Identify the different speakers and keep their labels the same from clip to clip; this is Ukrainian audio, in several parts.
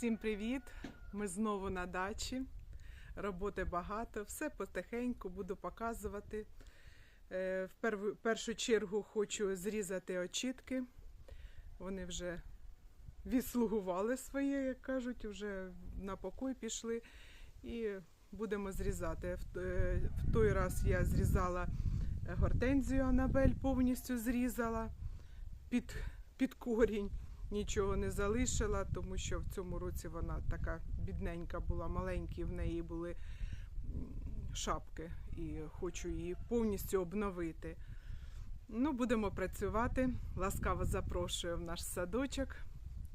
Speaker 1: Всім привіт! Ми знову на дачі. Роботи багато, все потихеньку буду показувати. Е, В першу чергу хочу зрізати очітки. Вони вже відслугували своє, як кажуть, вже на покой пішли. І будемо зрізати. В, е, в той раз я зрізала гортензію Анабель, повністю зрізала під, під корінь нічого не залишила, тому що в цьому році вона така бідненька була, маленькі в неї були шапки, і хочу її повністю обновити. Ну, будемо працювати. Ласкаво запрошую в наш садочок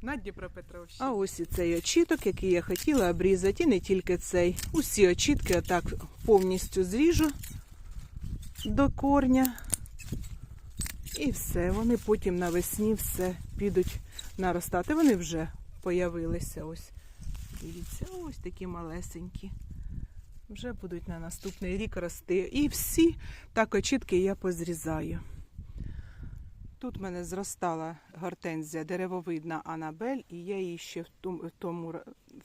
Speaker 1: на Дніпропетровщині.
Speaker 2: А ось і цей очіток, який я хотіла обрізати, і не тільки цей. Усі очітки отак повністю зріжу до корня. І все, вони потім навесні все підуть наростати. Вони вже появилися. Ось. Дивіться, ось такі малесенькі. Вже будуть на наступний рік рости. І всі так очітки я позрізаю. Тут в мене зростала гортензія деревовидна Анабель, і я її ще в тому,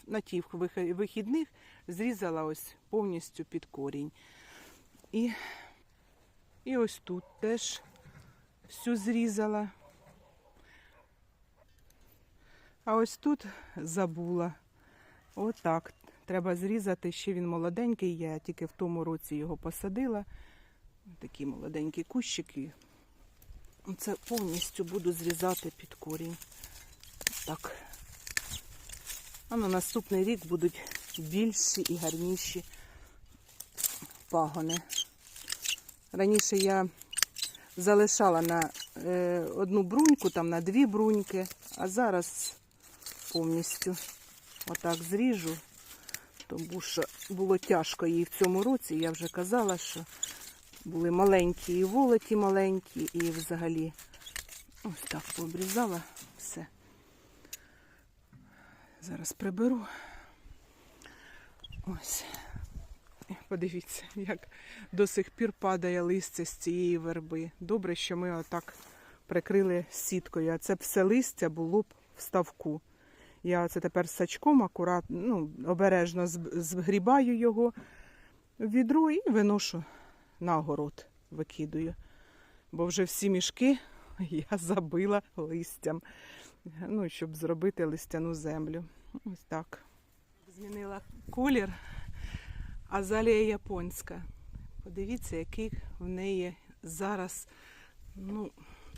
Speaker 2: на тих вихідних зрізала ось повністю під корінь. І, і ось тут теж всю зрізала. А ось тут забула. Отак. Треба зрізати, ще він молоденький, я тільки в тому році його посадила. Такі молоденькі кущики. Це повністю буду зрізати під корінь. Так. А на наступний рік будуть більші і гарніші пагони. Раніше я залишала на е, одну бруньку, там на дві бруньки, а зараз повністю отак зріжу, тому що було тяжко їй в цьому році. Я вже казала, що були маленькі і волоті маленькі, і взагалі ось так пообрізала все. Зараз приберу. Ось. Подивіться, як до сих пір падає листя з цієї верби. Добре, що ми отак прикрили сіткою, а це все листя було б в ставку. Я це тепер сачком акуратно, ну, обережно згрібаю його в відро і виношу на огород викидаю. Бо вже всі мішки я забила листям, ну, щоб зробити листяну землю. Ось так. Змінила колір азалія японська. Подивіться, який в неї зараз ну,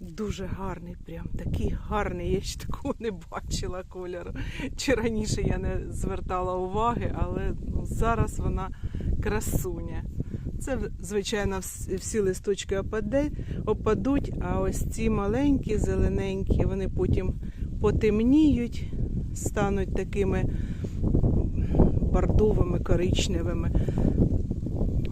Speaker 2: дуже гарний, прям такий гарний. Я ще такого не бачила кольору. Чи раніше я не звертала уваги, але ну, зараз вона красуня. Це, звичайно, всі листочки опадуть, а ось ці маленькі, зелененькі, вони потім потемніють, стануть такими бордовими, коричневими.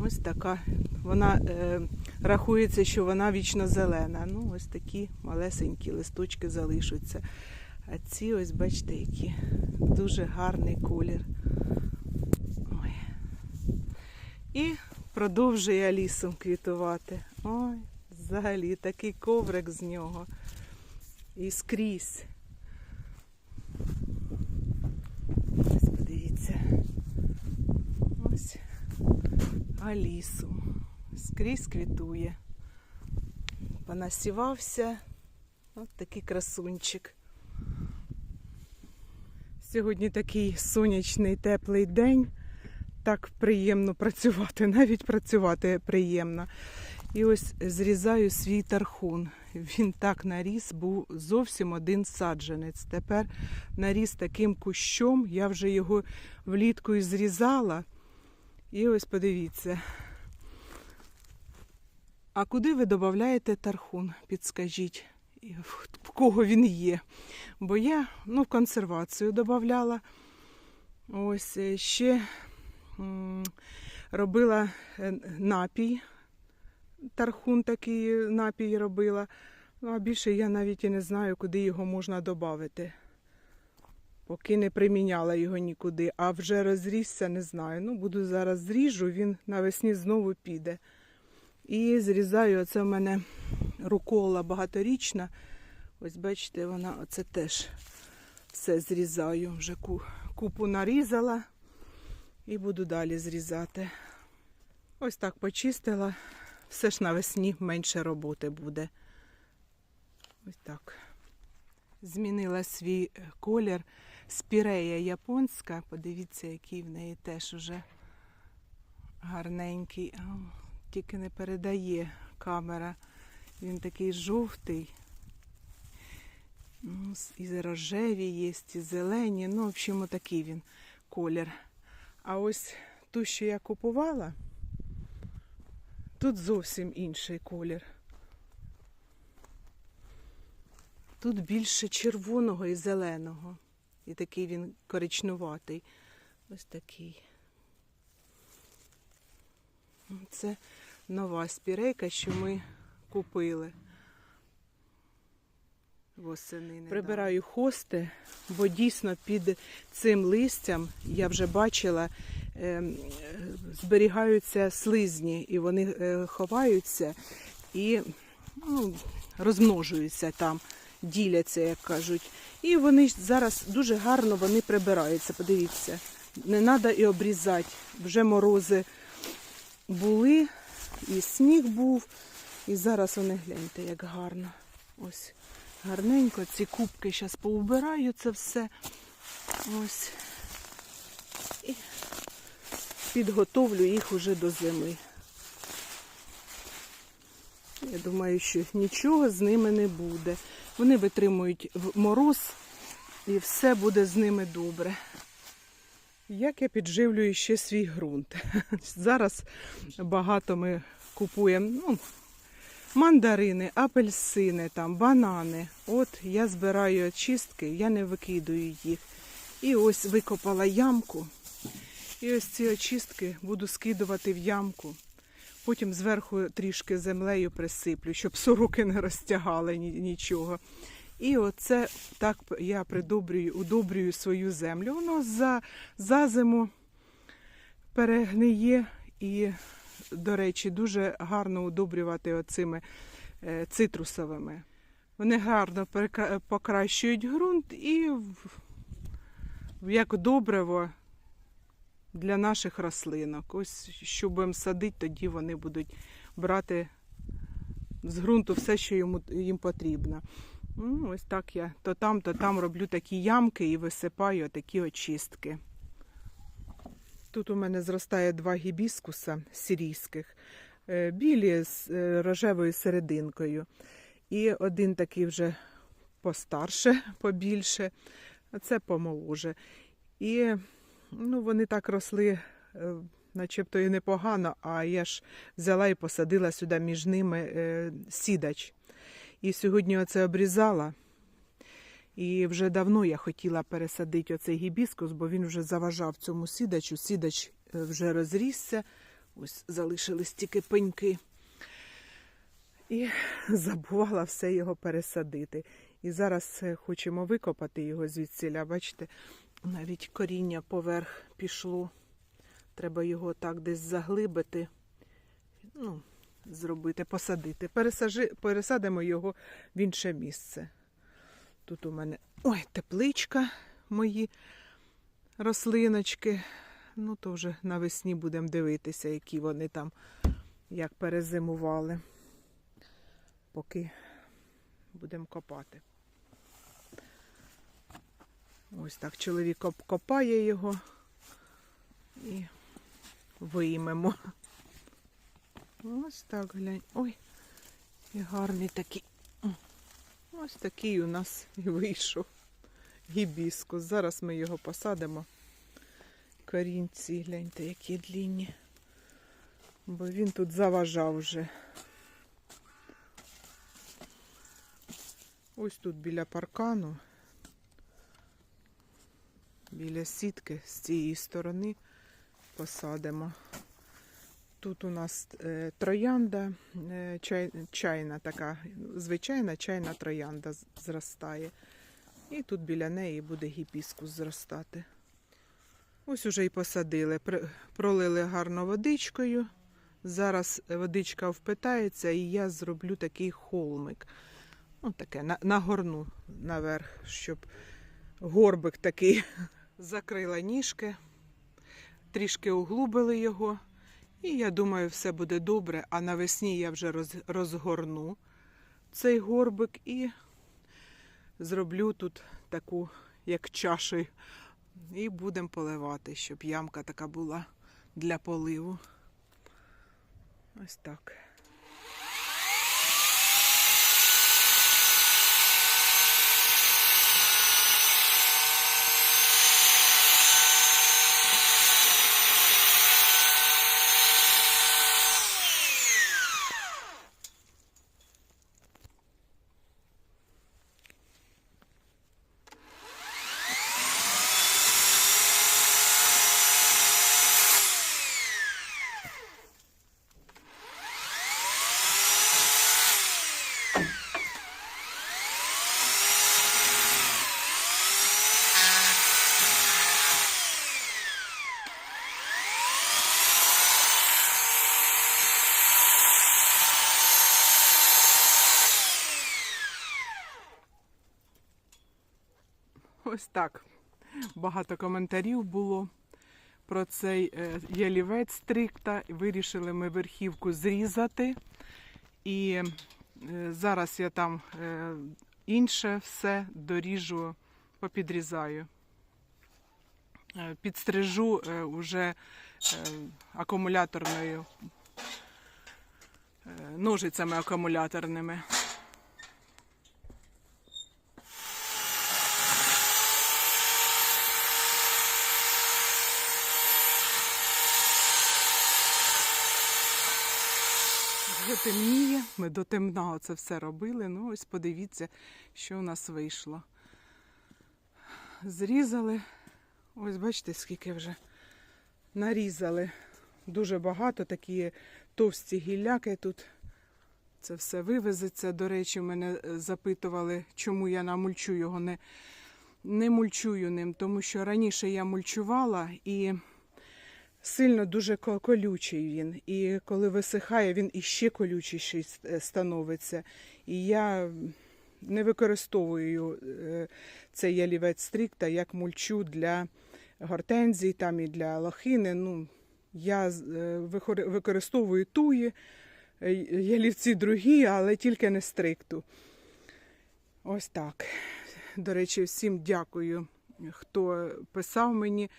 Speaker 2: Ось така. Вона е, рахується, що вона вічно зелена. Ну, ось такі малесенькі листочки залишаться. А ці, ось, бачите, які дуже гарний колір. Ой. І продовжує лісом квітувати. Ой, взагалі такий коврик з нього. І скрізь. Ось подивіться. Ось алісу. Скрізь квітує. Понасівався. От такий красунчик. Сьогодні такий сонячний теплий день. Так приємно працювати, навіть працювати приємно. І ось зрізаю свій тархун. Він так наріс, був зовсім один саджанець. Тепер наріс таким кущом. Я вже його влітку і зрізала. І ось подивіться. А куди ви додаєте тархун? Підскажіть, в кого він є? Бо я ну, в консервацію додавала. Ось е, ще робила е, напій. Тархун такий напій робила. Ну, а більше я навіть і не знаю, куди його можна додати. Поки не приміняла його нікуди, а вже розрісся, не знаю. Ну, буду зараз зріжу, він навесні знову піде. І зрізаю, оце в мене рукола багаторічна. Ось бачите, вона оце теж все зрізаю. Вже купу нарізала і буду далі зрізати. Ось так почистила. Все ж навесні менше роботи буде. Ось так. Змінила свій е, колір. Спірея японська. Подивіться, який в неї теж уже гарненький. Тільки не передає камера. Він такий жовтий. Ну, І рожеві є, і зелені. Ну, в общем, такий він колір. А ось ту, що я купувала, тут зовсім інший колір. Тут більше червоного і зеленого. І такий він коричнуватий. Ось такий. Це нова спірейка, що ми купили. Восени. Прибираю хости, бо дійсно під цим листям я вже бачила, ем, зберігаються слизні, і вони е, ховаються і ну, розмножуються там, діляться, як кажуть. І вони зараз дуже гарно вони прибираються. Подивіться, не треба і обрізати. Вже морози були, і сніг був. І зараз вони гляньте, як гарно. Ось гарненько. Ці кубки зараз поубираю це все. Ось. І підготовлю їх уже до зими. Я думаю, що нічого з ними не буде. Вони витримують мороз і все буде з ними добре. Як я підживлюю ще свій ґрунт? Зараз багато ми купуємо ну, мандарини, апельсини, там, банани. От я збираю очистки, я не викидаю їх. І ось викопала ямку. І ось ці очистки буду скидувати в ямку. Потім зверху трішки землею присиплю, щоб сороки не розтягали нічого. І оце так я придобрюю, удобрюю свою землю. Воно за, за зиму перегниє і, до речі, дуже гарно удобрювати оцими е, цитрусовими. Вони гарно покращують ґрунт і як добриво для наших рослинок. Ось що будемо садити, тоді вони будуть брати з ґрунту все, що йому, їм потрібно. Ну, ось так я то там, то там роблю такі ямки і висипаю такі очистки. Тут у мене зростає два гібіскуса сирійських, е, білі з е, рожевою серединкою. І один такий вже постарше, побільше, а це помоложе. І ну, вони так росли, е, начебто і непогано, а я ж взяла і посадила сюди між ними сідач. І сьогодні оце обрізала. І вже давно я хотіла пересадити оцей гібіскус, бо він вже заважав цьому сідачу. Сідач е, вже розрісся. Ось залишились тільки пеньки. І забувала все його пересадити. І зараз е, хочемо викопати його звідсіля. Бачите, навіть коріння поверх пішло. Треба його так десь заглибити. Ну, зробити, посадити. Пересажи, пересадимо його в інше місце. Тут у мене ой, тепличка, мої рослиночки. Ну, то вже навесні будемо дивитися, які вони там, як перезимували. Поки будемо копати. Ось так чоловік копає його і виймемо. Ось так глянь. Ой, і гарний такий. Ось такий у нас і вийшов гібіскус. Зараз ми його посадимо. Корінці, гляньте, які длінні. Бо він тут заважав вже. Ось тут біля паркану, біля сітки з цієї сторони посадимо. Тут у нас е, троянда, е, чай, чайна така, звичайна чайна троянда зростає. І тут біля неї буде гібіскус зростати. Ось уже і посадили, пролили гарно водичкою. Зараз водичка впитається, і я зроблю такий холмик. Ну, таке, на, нагорну наверх, щоб горбик такий. Закрила ніжки, трішки углубили його. І я думаю, все буде добре. А навесні я вже роз, розгорну цей горбик і зроблю тут таку, як чаші. І будемо поливати, щоб ямка така була для поливу. Ось так. Ось так. Багато коментарів було про цей е, ялівець стрикта. Вирішили ми верхівку зрізати. І е, зараз я там е, інше все доріжу, попідрізаю. Підстрижу е, уже е, акумуляторною ножицями акумуляторними. Вже темніє, ми до темна це все робили. Ну, ось подивіться, що у нас вийшло. Зрізали. Ось бачите, скільки вже нарізали. Дуже багато, такі товсті гілляки тут. Це все вивезеться. До речі, мене е, запитували, чому я намульчу його. Не, не мульчую ним, тому що раніше я мульчувала і сильно дуже колючий він. І коли висихає, він іще колючіший е, становиться. І я не використовую е, цей ялівець стрікта як мульчу для гортензій там і для лохини. Ну, я е, використовую туї, ялівці другі, але тільки не стрикту. Ось так. До речі, всім дякую, хто писав мені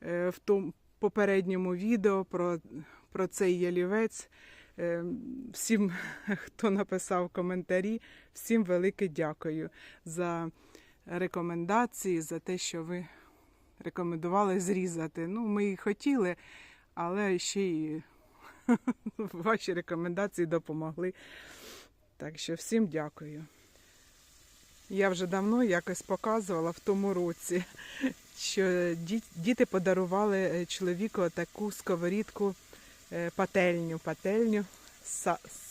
Speaker 2: в тому попередньому відео про, про цей ялівець. Е, Всім, хто написав коментарі, всім велике дякую за рекомендації, за те, що ви рекомендували зрізати. Ну, ми і хотіли, але ще й ваші рекомендації допомогли. Так що всім дякую. Я вже давно якось показувала в тому році, що діти подарували е, чоловіку таку сковорідку е, пательню, пательню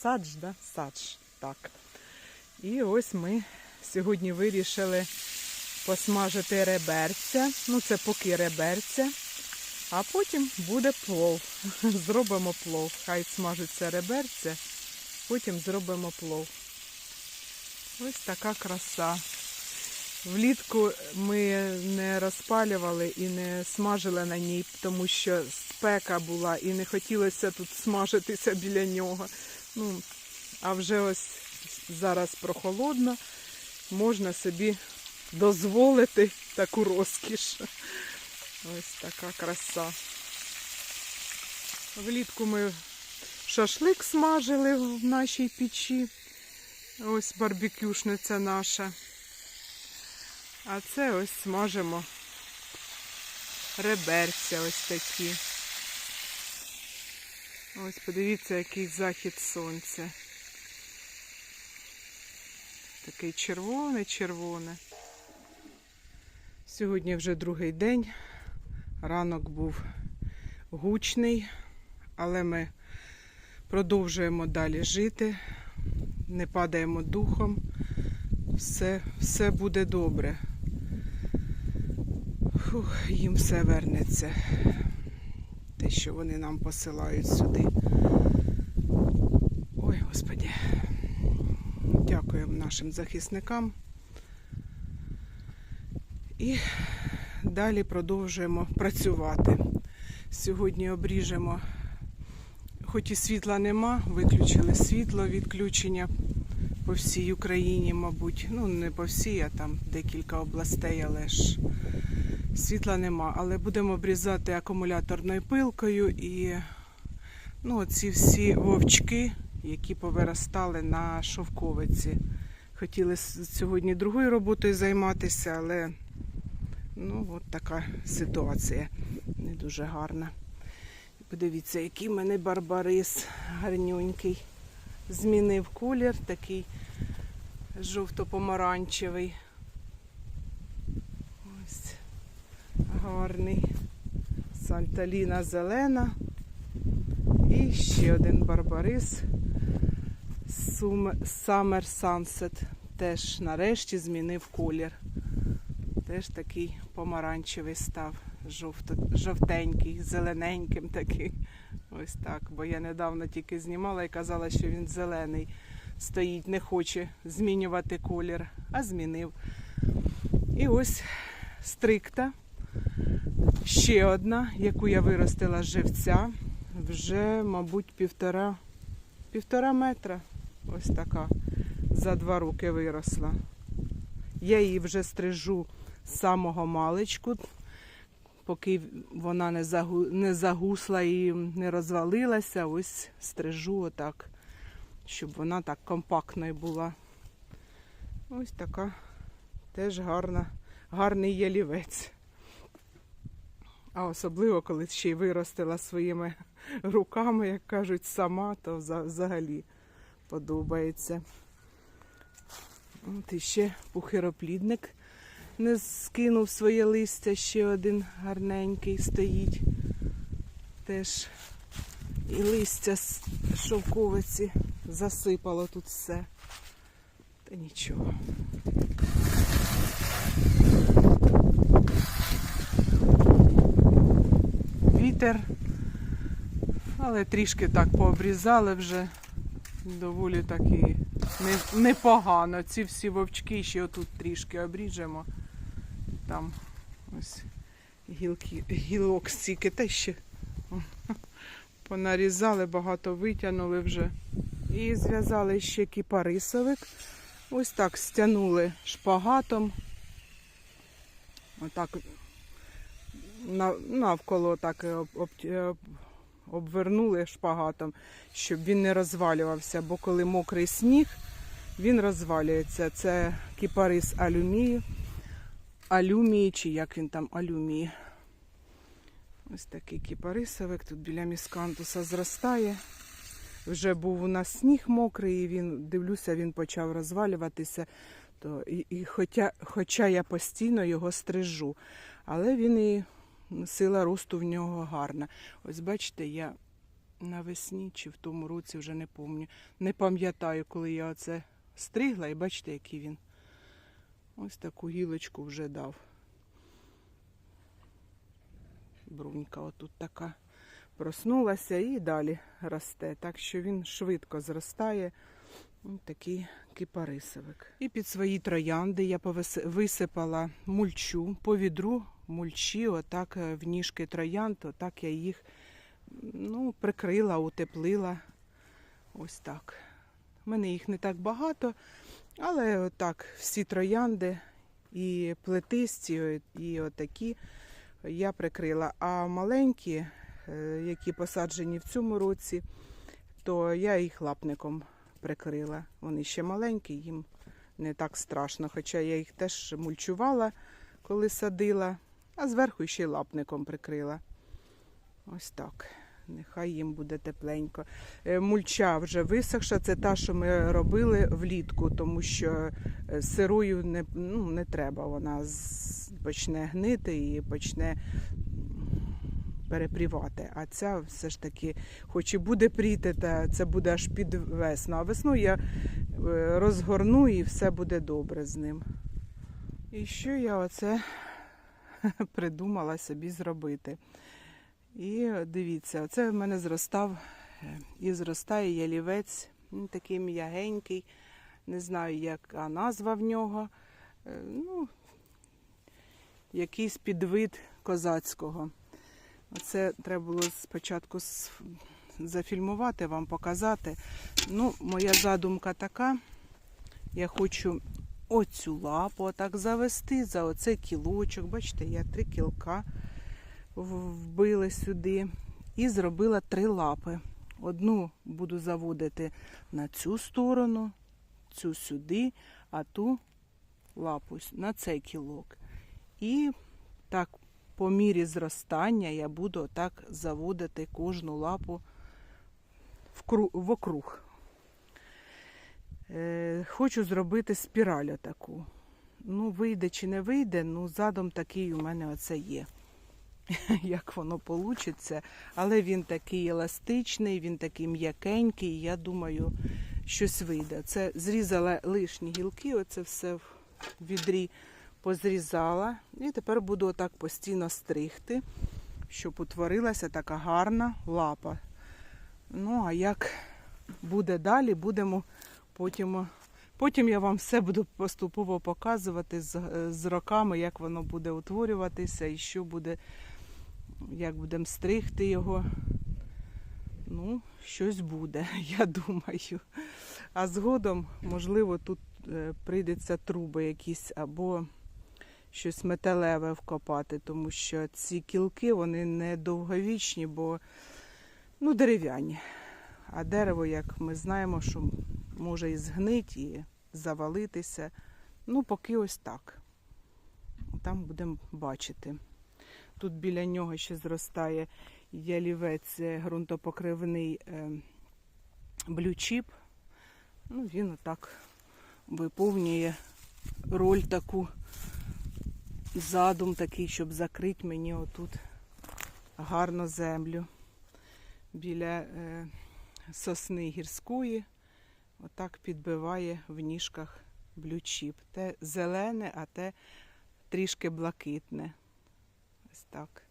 Speaker 2: садж, да? садж, так. І ось ми сьогодні вирішили посмажити реберця. Ну, це поки реберця, а потім буде плов. Зробимо плов. Хай смажиться реберця, потім зробимо плов. Ось така краса. Влітку ми не розпалювали і не смажили на ній, тому що спека була і не хотілося тут смажитися біля нього. Ну, а вже ось зараз прохолодно, можна собі дозволити таку розкіш. Ось така краса. Влітку ми шашлик смажили в нашій печі. Ось барбекюшниця наша. А це ось смажимо реберця ось такі. Ось подивіться, який захід сонця. Такий червоне-червоне. Сьогодні вже другий день. Ранок був гучний, але ми продовжуємо далі жити, не падаємо духом. Все, все буде добре. Фух, їм все вернеться. Те, що вони нам посилають сюди. Ой, Господі. Дякуємо нашим захисникам. І далі продовжуємо працювати. Сьогодні обріжемо, хоч і світла нема, виключили світло, відключення по всій Україні, мабуть. Ну, не по всій, а там декілька областей, але ж світла нема. Але будемо обрізати акумуляторною пилкою і ну, ці всі вовчки, які повиростали на шовковиці. Хотіли сьогодні другою роботою займатися, але ну, от така ситуація не дуже гарна. Подивіться, який в мене барбарис гарнюнький. Змінив колір, такий жовто-помаранчевий. Ось гарний. Сальталіна зелена. І ще один барбарис. Summer Sunset. Теж нарешті змінив колір. Теж такий помаранчевий став, жовто, жовтенький, зелененьким такий. Ось так. Бо я недавно тільки знімала і казала, що він зелений стоїть, не хоче змінювати колір, а змінив. І ось стрикта. Ще одна, яку я виростила з живця. Вже, мабуть, півтора, півтора метра. Ось така. За два роки виросла. Я її вже стрижу з самого маличку, поки вона не, загу, не загусла і не розвалилася. Ось стрижу отак, щоб вона так компактною була. Ось така теж гарна, гарний ялівець. А особливо, коли ще й виростила своїми руками, як кажуть, сама, то взагалі подобається. От іще пухироплідник не скинув своє листя, ще один гарненький стоїть. Теж і листя з шовковиці засипало тут все. Та нічого. Вітер, але трішки так пообрізали вже. Доволі таки непогано. Ці всі вовчки ще отут трішки обріжемо. Там ось гілки, гілок стільки те ще понарізали, багато витягнули вже. І зв'язали ще кіпарисовик. Ось так стягнули шпагатом. Отак навколо так об- обвернули шпагатом, щоб він не розвалювався, бо коли мокрий сніг, він розвалюється. Це кіпарис алюмію, алюмії, чи як він там алюмії. Ось такий кіпарисовик тут біля міскантуса зростає. Вже був у нас сніг мокрий, і він, дивлюся, він почав розвалюватися. То, і, і хоча, хоча я постійно його стрижу, але він і сила росту в нього гарна. Ось бачите, я навесні чи в тому році вже не пам'ятаю. Не пам'ятаю, коли я оце стригла, і бачите, який він. Ось таку гілочку вже дав. Брунька отут така проснулася і далі росте. Так що він швидко зростає. Ось такий кипарисовик. І під свої троянди я висипала мульчу по відру мульчі, отак е, в ніжки троянд, отак я їх ну, прикрила, утеплила. Ось так. У мене їх не так багато, але отак всі троянди і плетисті, і отакі я прикрила. А маленькі, е, які посаджені в цьому році, то я їх лапником прикрила. Вони ще маленькі, їм не так страшно. Хоча я їх теж мульчувала, коли садила, а зверху ще й лапником прикрила. Ось так. Нехай їм буде тепленько. Е, Мульча вже висохша, це та, що ми робили влітку, тому що е, сирою не, ну, не треба. Вона почне гнити і почне перепрівати. А ця все ж таки, хоч і буде пріти, та це буде аж під весну. А весну я е, розгорну і все буде добре з ним. І що я оце придумала собі зробити? І дивіться, оце в мене зростав е, і зростає ялівець, такий м'ягенький, не знаю, яка назва в нього. Е, Ну, якийсь підвид козацького. Оце треба було спочатку зафільмувати, вам показати. Ну, моя задумка така. Я хочу оцю лапу отак завести за оцей кілочок. Бачите, я три кілка вбили сюди і зробила три лапи. Одну буду заводити на цю сторону, цю сюди, а ту лапу на цей кілок. І так, по мірі зростання я буду так заводити кожну лапу вкру- вокруг. Е, хочу зробити спіраль таку. Ну, вийде чи не вийде, ну, задум такий у мене оце є. Як воно вийде. Але він такий еластичний, він такий м'якенький. Я думаю, щось вийде. Це зрізала лишні гілки, оце все в відрі позрізала. І тепер буду отак постійно стригти, щоб утворилася така гарна лапа. Ну, а як буде далі, будемо потім. Потім я вам все буду поступово показувати з, з роками, як воно буде утворюватися і що буде, як будемо стригти його. Ну, щось буде, я думаю. А згодом, можливо, тут е, прийдеться труби якісь або щось металеве вкопати, тому що ці кілки вони не довговічні, бо ну, дерев'яні. А дерево, як ми знаємо, що може і згнить, і завалитися. Ну, поки ось так. Там будемо бачити. Тут біля нього ще зростає ялівець е, ґрунтопокривний е, блючіп. Ну, він отак виповнює роль таку, задум такий, щоб закрити мені отут гарно землю біля е, сосни гірської. Отак підбиває в ніжках блючіп. Те зелене, а те трішки блакитне. Так.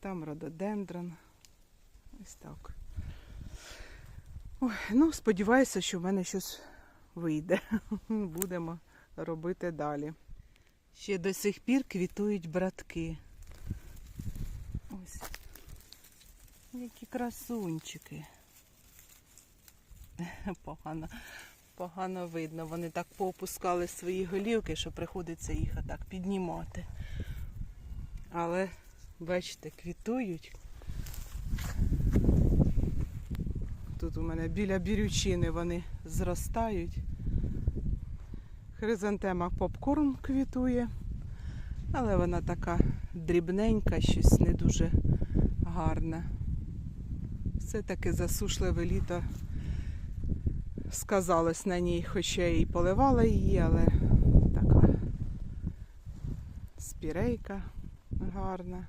Speaker 2: Там рододендрон. Ось так. Ой, ну, сподіваюся, що в мене щось вийде. Будемо робити далі. Ще до сих пір квітують братки. Ось. Які красунчики. Погано, погано видно. Вони так поопускали свої голівки, що приходиться їх отак піднімати. Але, бачите, квітують. Тут у мене біля бірючини вони зростають. Хризантема попкорн квітує, але вона така дрібненька, щось не дуже гарне. Все-таки засушливе літо сказалось на ній, хоча я і поливала її, але така спірейка гарна.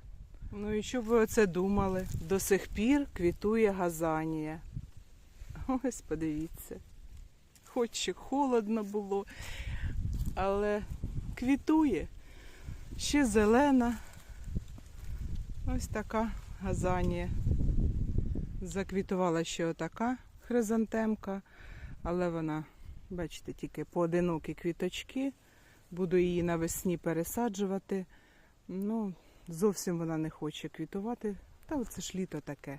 Speaker 2: Ну і що б ви оце думали? До сих пір квітує газанія. Ось подивіться. Хоч ще холодно було, але квітує. Ще зелена. Ось така газанія. Заквітувала ще отака хризантемка, але вона, бачите, тільки поодинокі квіточки. Буду її навесні пересаджувати. Ну, зовсім вона не хоче квітувати. Та оце ж літо таке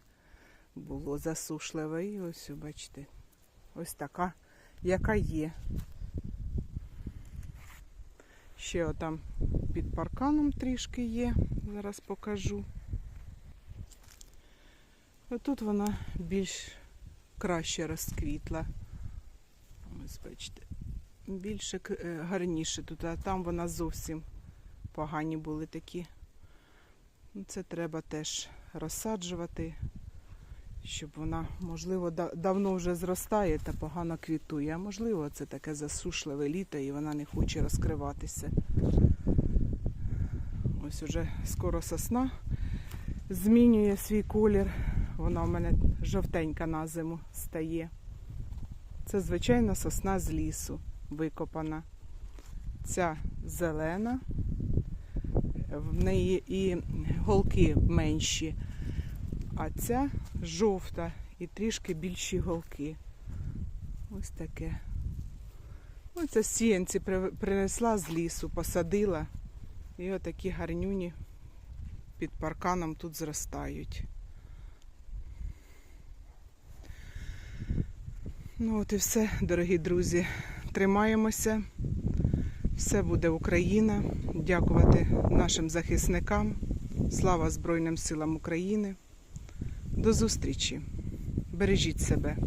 Speaker 2: було засушливе. І ось, бачите, ось така, яка є. Ще отам під парканом трішки є. Зараз покажу. Отут вона більш краще розквітла. Ось бачите, більше е, гарніше тут, а там вона зовсім погані були такі. Ну, Це треба теж розсаджувати, щоб вона, можливо, давно вже зростає та погано квітує. А можливо, це таке засушливе літо і вона не хоче розкриватися. Ось уже скоро сосна змінює свій колір. Вона у мене жовтенька на зиму стає. Це звичайна сосна з лісу викопана. Ця зелена, в неї і голки менші, а ця жовта і трішки більші голки. Ось таке. Оце сіянці принесла з лісу, посадила. І отакі гарнюні під парканом тут зростають. Ну от і все, дорогі друзі. Тримаємося. Все буде Україна. Дякувати нашим захисникам. Слава Збройним силам України. До зустрічі. Бережіть себе.